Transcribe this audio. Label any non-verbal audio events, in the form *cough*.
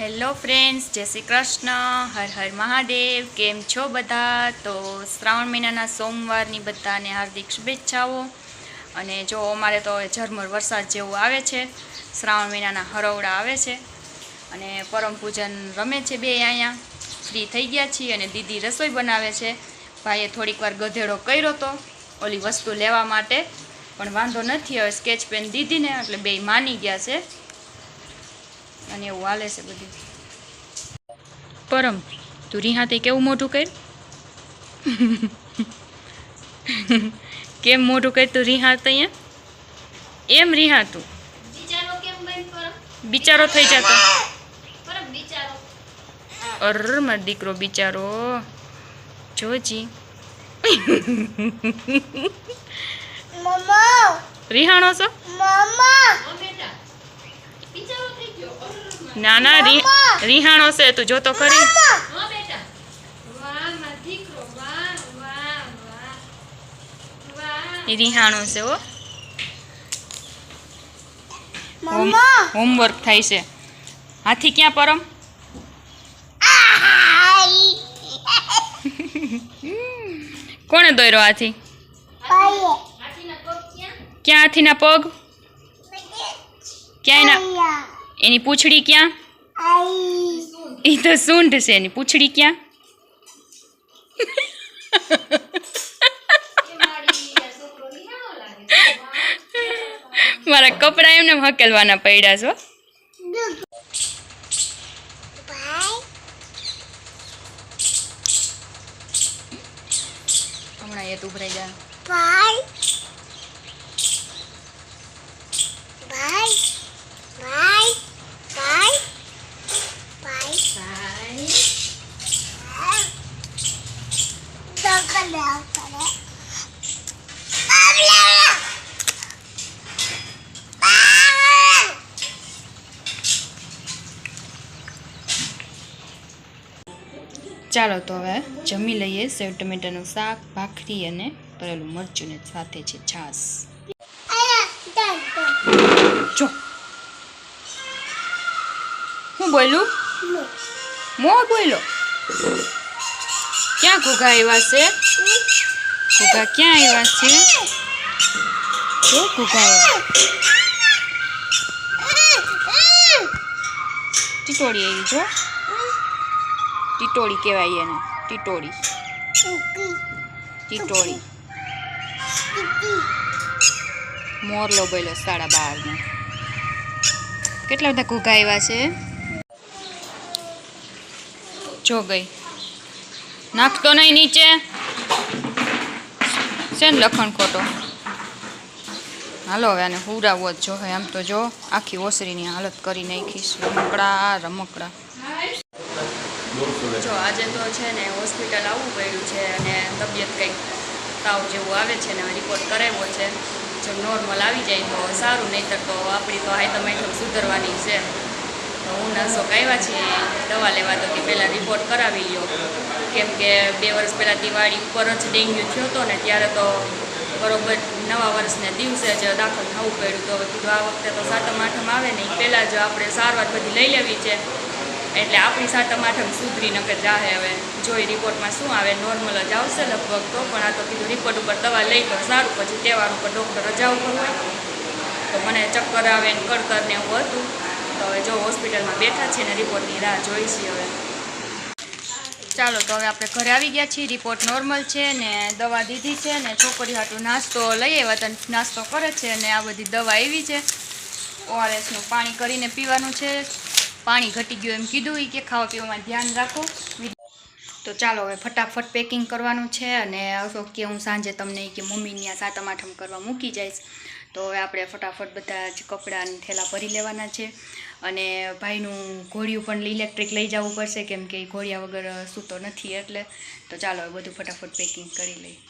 Hello friends, જય શ્રી કૃષ્ણ, હર હર મહાદેવ, કેમ છો બધા? તો શ્રાવણ મહિનાના સોમવારની બધાને હાર્દિક શુભેચ્છાઓ. અને જો અમારે તો ઝરમર વરસાદ જેવું આવે છે, શ્રાવણ મહિનાના હરવડા આવે છે, અને પરમ પૂજન રમે છે બે અહીંયા. ફ્રી થઈ ગયા છીએ અને દીદી રસોઈ બનાવે છે. ભાઈએ થોડીક વાર ગધેડો કર્યો તો, ઓલી વસ્તુ લેવા માટે. પણ વાંધો નથી, હવે સ્કેચ પેન દીધીને એટલે બે માની ગયા છે. અને એવું હાલે છે બધું. પરમ તું રિહાતે કેવું મોટું કર? કેમ મોટું કર તું રિહાત અહીંયા? એમ રિહાતું બિચારો થઈ જતો. અર મારો દીકરો બિચારો. જોજી રિહાણો રીહાણો છો? મમ્મા ઓ બેટા બિચારો થઈ ગયો અર, ના ના રી રીહાણો છે તું જોતો કરી ઓ બેટા. વાહ મારો દીકરો. વાહ વાહ વાહ. વાહ. એ રીહાણો છે ઓ હોમવર્ક થાય છે. હાથી ક્યાં પરમ? આઈ *laughs* કોણે દોર્યો હાથી? પાયે હાથીના પગ ક્યાં? ક્યાં હાથીના પગ? ક્યાં એના એની પૂંછડી ક્યાં? એ તો સૂંઢ છે એની પૂંછડી ક્યાં? મારી *laughs* કપડાં એમને હકેલવાના પડ્યા છો. હમણાં એ ઉભરાઈ ભરાઈ બાય. ચાલો તો હવે જમી લઈએ સેવ, ટમેટાનું શાક, ભાખરી અને તળેલું મરચું ને સાથે છે છાશ. જો. હું બોલું મો બોલો ક્યાં ઘોઘા આવ્યા છે? ઘોઘા ક્યાં આવ્યા છે? જો ઘોઘા આવ્યા ટીટોળી આવી જો. ટીટોળી કહેવાય એને ટીટોળી. ટીટોળી. મોરલો બોલો સાડા બારનો. કેટલા બધા ઘોઘા આવ્યા છે? જો ગઈ. નાખતો નહીં નીચે. છે ને લખણ ખોટો. હાલો હવે આને હુરાવો જ જો આમ તો જો આખી ઓસરીની હાલત કરી નાખીશ. રમકડા રમકડા. જો આજે તો છે ને હોસ્પિટલ આવવું પડ્યું છે અને તબિયત કંઈક તાવ જેવું આવે છે ને રિપોર્ટ કરાવ્યો છે. જો નોર્મલ આવી જાય તો સારું નહીં તો આપણી તો આઈટમ આઈટમ સુધરવાની છે. તો હું નર્સો આવ્યા છે દવા લેવા તો કે પહેલાં રિપોર્ટ કરાવી લ્યો. કેમ કે બે વર્ષ પહેલાં દિવાળી ઉપર જ ડેન્ગ્યુ થયો હતો ને ત્યારે તો બરોબર નવા વર્ષને દિવસે જ દાખલ થવું પડ્યું. તો કીધું આ વખતે તો સાતમ, આઠમ આવે ને પહેલાં જ આપણે સારવાર બધી લઈ લેવી છે. એટલે આપણી સાથે આઠમ સુધરી નકર જાહે હવે. જોઈ રિપોર્ટમાં શું આવે નોર્મલ જ આવશે લગભગ તો, પણ આ તો કીધું રિપોર્ટ ઉપર દવા લઈ તો સારું. પછી તહેવાર ઉપર ડૉક્ટર રજા ઉપર હોય તો મને ચક્કર આવે ને કડકર ને એવું હતું. તો હવે જો હોસ્પિટલમાં બેઠા છે ને રિપોર્ટની રાહ જોઈ હવે. ચાલો, તો હવે આપણે ઘરે આવી ગયા છીએ. રિપોર્ટ નોર્મલ છે ને, દવા દીધી છે ને, છોકરી હાટું નાસ્તો લઈ આવ્યા તો નાસ્તો કરે છે ને, આ બધી દવા આવી છે. ઓઆરએસનું પાણી કરીને પીવાનું છે. પાણી ઘટી ગયું એમ કીધું એ કે ખાવા પીવામાં ધ્યાન રાખો. તો ચાલો હવે ફટાફટ પેકિંગ કરવાનું છે અને કે હું સાંજે તમને કે મમ્મીની આ સાતમ આઠમ કરવા મૂકી જઈશ. તો હવે આપણે ફટાફટ બધા જ કપડાને થેલા ભરી લેવાના છે. અને ભાઈનું ઘોડિયું પણ ઇલેક્ટ્રિક લઈ જવું પડશે કેમ કે ઘોડિયા વગર સૂતો નથી એટલે. તો ચાલો હવે બધું ફટાફટ પેકિંગ કરી લઈએ.